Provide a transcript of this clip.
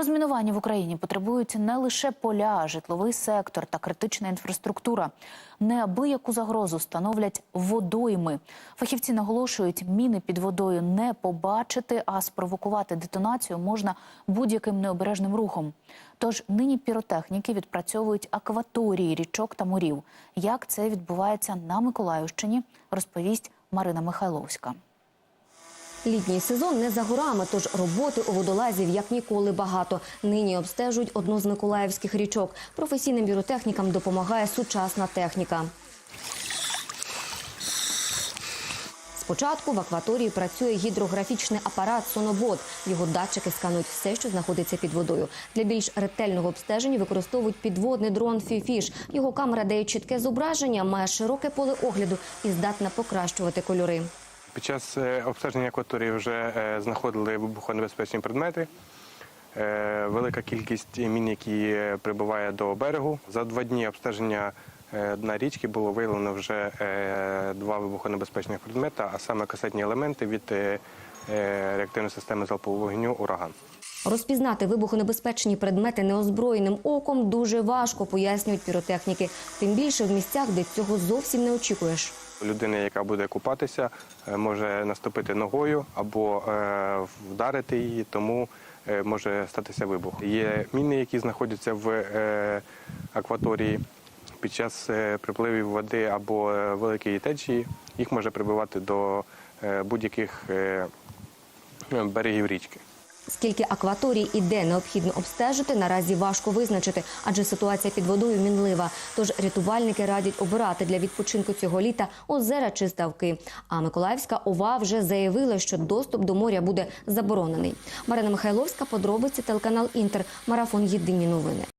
Розмінування в Україні потребують не лише поля, житловий сектор та критична інфраструктура. Неабияку загрозу становлять водойми. Фахівці наголошують, міни під водою не побачити, а спровокувати детонацію можна будь-яким необережним рухом. Тож нині піротехніки відпрацьовують акваторії річок та морів. Як це відбувається на Миколаївщині, розповість Марина Михайловська. Літній сезон не за горами, тож роботи у водолазів як ніколи багато. Нині обстежують одну з миколаївських річок. Професійним бюротехнікам допомагає сучасна техніка. Спочатку в акваторії працює гідрографічний апарат Сонобот. Його датчики сканують все, що знаходиться під водою. Для більш ретельного обстеження використовують підводний дрон Фіфіш. Його камера дає чітке зображення, має широке поле огляду і здатна покращувати кольори. Під час е, обстеження акваторії вже е, знаходили вибухонебезпечні предмети. Е, Велика кількість мін, які прибуває до берегу. За два дні обстеження дна річки було виявлено вже два вибухонебезпечних предмета, а саме касетні елементи від реактивної системи залпового вогню Ураган. Розпізнати вибухонебезпечні предмети неозброєним оком дуже важко, пояснюють піротехніки. Тим більше в місцях, де цього зовсім не очікуєш. Людина, яка буде купатися, е, може наступити ногою або е, вдарити її, тому е, може статися вибух. Є міни, які знаходяться в акваторії під час припливів води або великої течії. Їх може прибивати до будь-яких берегів річки. Скільки акваторій і де необхідно обстежити, наразі важко визначити, адже ситуація під водою мінлива. Тож рятувальники радять обирати для відпочинку цього літа озера чи ставки. А Миколаївська ОВА вже заявила, що доступ до моря буде заборонений. Марина Михайловська, подробиці, телеканал Інтер, марафон Єдині новини.